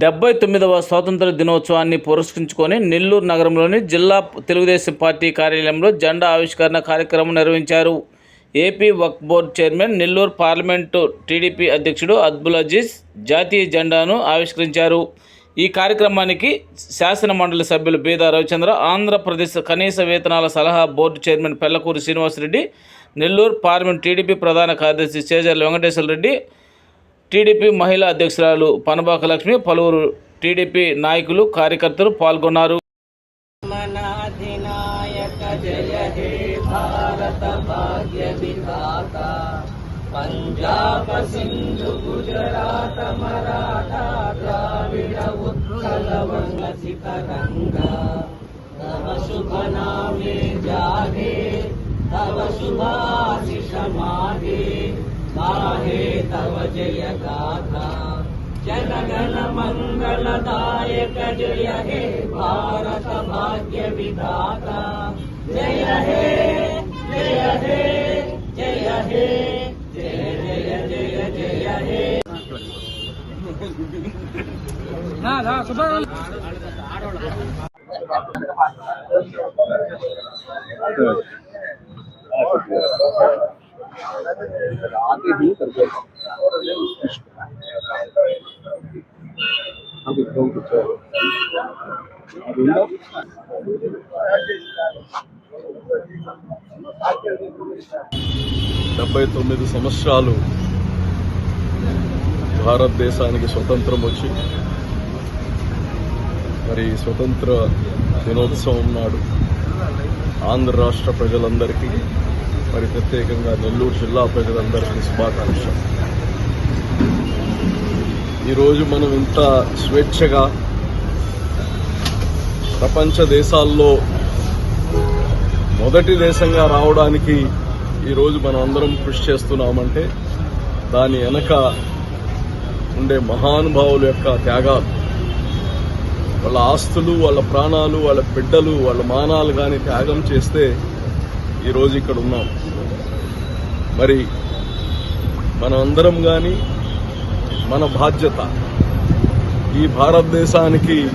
డెబ్బై తొమ్మిదవ స్వాతంత్ర దినోత్సవాన్ని పురస్కరించుకొని నెల్లూరు నగరంలోని జిల్లా తెలుగుదేశం పార్టీ కార్యాలయంలో జెండా ఆవిష్కరణ కార్యక్రమం నిర్వహించారు. AP Waqf board chairman Nellore parliament TDP అధ్యక్షుడు అద్బుల్ అజీజ్ జాతీయ జెండాను ఆవిష్కరించారు. ఈ కార్యక్రమానికి శాసన మండలి సభ్యులు బీదా రవిచంద్ర ఆంధ్రప్రదేశ్ కనీస వేతనాల సలహా board chairman Pellakuri Srinivasa Reddy Nellore parliament TDP ప్రధాన కార్యదర్శి చేజర్ల వెంకటేశ్వర రెడ్డి టీడీపీ మహిళా అధ్యక్షురాలు పనబాక లక్ష్మి పలువురు టీడీపీ నాయకులు కార్యకర్తలు పాల్గొన్నారు. పంజాబ సింధు గుజరాత మరాఠా ద్రావిడ ఉత్కల వంగ సితరంగ తవ శుభ నామే జాగే తవ శుభాశిషమా गाहे तव जय गाथा जन गण मंगल दायक जय हे भारत भाग्य विधाता जय हे जय हे जय हे जय जय जय जय हे ना ना सुबह Good. డెబ్బై తొమ్మిది సంవత్సరాలు భారతదేశానికి స్వతంత్రం వచ్చి మరి స్వతంత్ర దినోత్సవం నాడు ఆంధ్ర రాష్ట్ర ప్రజలందరికీ మరి ప్రత్యేకంగా నెల్లూరు జిల్లా ప్రజలందరికీ శుభాకాంక్షలు. ఈరోజు మనం ఇంత స్వేచ్ఛగా ప్రపంచ దేశాల్లో మొదటి దేశంగా రావడానికి ఈరోజు మనం అందరం కృషి చేస్తున్నామంటే దాని వెనక ఉండే మహానుభావుల యొక్క త్యాగాలు. వాళ్ళ ఆస్తులు వాళ్ళ ప్రాణాలు వాళ్ళ బిడ్డలు వాళ్ళ మానాలు కానీ త్యాగం చేస్తే ఈరోజు ఇక్కడ ఉన్నాం. మరి మనం అందరం కానీ మన బాధ్యత ఈ భారతదేశానికి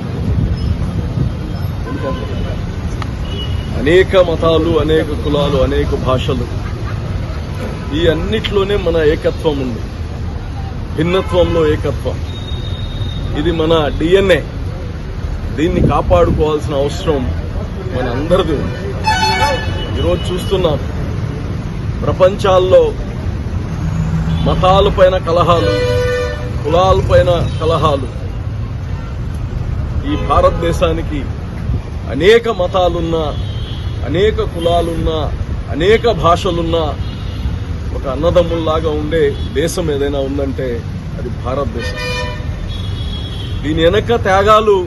అనేక మతాలు అనేక కులాలు అనేక భాషలు ఈ అన్నిట్లోనే మన ఏకత్వం ఉంది. భిన్నత్వంలో ఏకత్వం. ఇది మన డిఎన్ఏ. దీన్ని కాపాడుకోవాల్సిన అవసరం మన అందరిది ఉంది. ఈరోజు చూస్తున్నాం. ప్రపంచాల్లో మతాలపైన కలహాలు కులాలపైన కలహాలు. ఈ భారతదేశానికి అనేక మతాలున్నా అనేక కులాలున్నా అనేక భాషలున్నా ఒక అన్నదమ్ముల్లాగా ఉండే దేశం ఏదైనా ఉందంటే అది భారతదేశం. దీని వెనక త్యాగాలు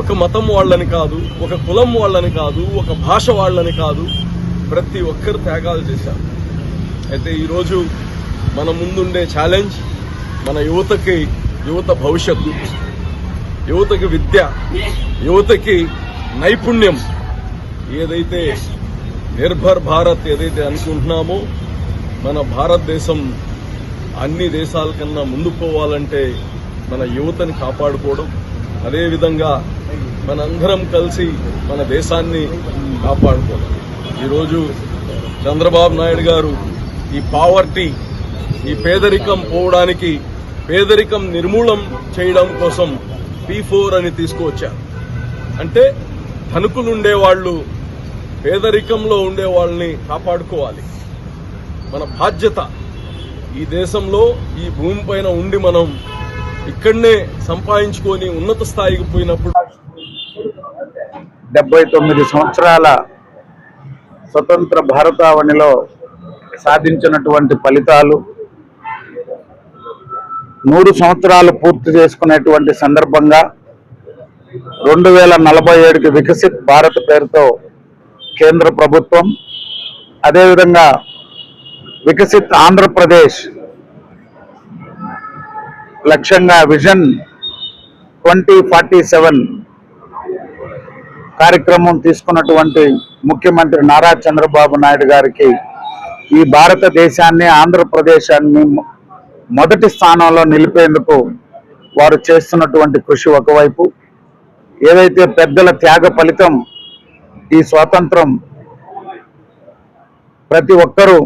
ఒక మతం వాళ్ళని కాదు ఒక కులం వాళ్ళని కాదు ఒక భాష వాళ్ళని కాదు ప్రతి ఒక్కరు త్యాగాలు చేశారు. అయితే ఈరోజు మన ముందుండే ఛాలెంజ్ మన యువతకి యువత భవిష్యత్తు యువతకి విద్య యువతకి నైపుణ్యం ఏదైతే నిర్భర్ భారత్ ఏదైతే అనుకుంటున్నామో మన భారతదేశం అన్ని దేశాల కన్నా ముందు పోవాలంటే మన యువతని కాపాడుకోవడం అదేవిధంగా మనందరం కలిసి మన దేశాన్ని కాపాడుకోవాలి. ఈరోజు చంద్రబాబు నాయుడు గారు ఈ పావర్టీ ఈ పేదరికం పోవడానికి పేదరికం నిర్మూలం చేయడం కోసం పీ ఫోర్ అని తీసుకువచ్చారు. అంటే ధనుకులు ఉండేవాళ్ళు పేదరికంలో ఉండే వాళ్ళని కాపాడుకోవాలి. మన బాధ్యత ఈ దేశంలో ఈ భూమి పైన ఉండి మనం ఇక్కడనే సంపాదించుకొని ఉన్నత స్థాయికి పోయినప్పుడు డెబ్బై తొమ్మిది సంవత్సరాల స్వతంత్ర భారతావనిలో సాధించినటువంటి ఫలితాలు నూరు సంవత్సరాలు పూర్తి చేసుకునేటువంటి సందర్భంగా రెండు వేల నలభై ఏడుకి వికసిత్ భారత్ పేరుతో కేంద్ర ప్రభుత్వం అదేవిధంగా వికసిత్ ఆంధ్రప్రదేశ్ లక్ష్యంగా విజన్ ట్వంటీ ఫార్టీ సెవెన్ కార్యక్రమం తీసుకున్నటువంటి ముఖ్యమంత్రి నారా చంద్రబాబు నాయుడు గారికి ఈ భారతదేశాన్ని ఆంధ్రప్రదేశాన్ని మొదటి స్థానంలో నిలిపేందుకు వారు చేస్తున్నటువంటి కృషి ఒకవైపు. ఏదైతే పెద్దల త్యాగ ఫలితం ఈ స్వాతంత్రం ప్రతి ఒక్కరూ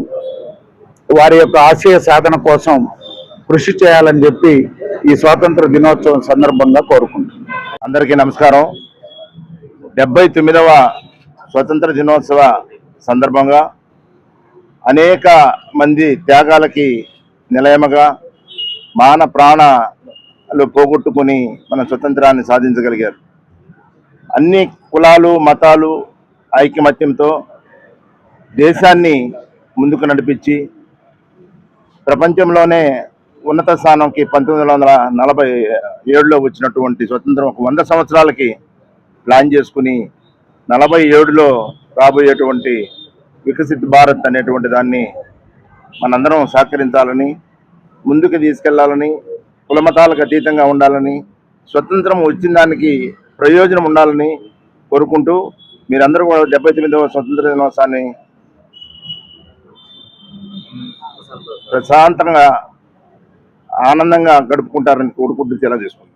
వారి యొక్క ఆశయ సాధన కోసం కృషి చేయాలని చెప్పి ఈ స్వాతంత్ర దినోత్సవం సందర్భంగా కోరుకుంటున్నాను అందరికీ నమస్కారం. డెబ్బై తొమ్మిదవ స్వతంత్ర దినోత్సవ సందర్భంగా అనేక మంది త్యాగాలకి నిలయమగా మాన ప్రాణాలు పోగొట్టుకుని మన స్వతంత్రాన్ని సాధించగలిగారు. అన్ని కులాలు మతాలు ఐకమత్యంతో దేశాన్ని ముందుకు నడిపించి ప్రపంచంలోనే ఉన్నత స్థానంకి పంతొమ్మిది వందల నలభై ఏడులో వచ్చినటువంటి స్వతంత్రం ఒక వంద సంవత్సరాలకి ప్లాన్ చేసుకుని నలభై ఏడులో రాబోయేటువంటి వికసిత్ భారత్ అనేటువంటి దాన్ని మనందరం సహకరించాలని ముందుకు తీసుకెళ్ళాలని కులమతాలకు అతీతంగా ఉండాలని స్వతంత్రం వచ్చిన దానికి ప్రయోజనం ఉండాలని కోరుకుంటూ మీరందరూ కూడా డెబ్బై తొమ్మిదవ స్వతంత్ర దినోత్సవాన్ని ప్రశాంతంగా ఆనందంగా గడుపుకుంటారని కోరుకుంటూ తెలియజేసుకుంటాను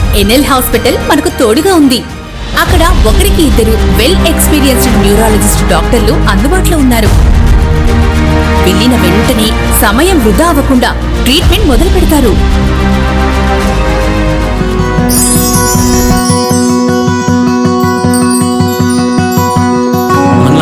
ఎన్ఎల్ హాస్పిటల్ మనకు తోడుగా ఉంది. అక్కడ ఒకరికి ఇద్దరు వెల్ ఎక్స్పీరియన్స్డ్ న్యూరాలజిస్ట్ డాక్టర్లు అందుబాటులో ఉన్నారు. వెళ్ళిన వెంటనే సమయం వృధా అవ్వకుండా ట్రీట్మెంట్ మొదలు పెడతారు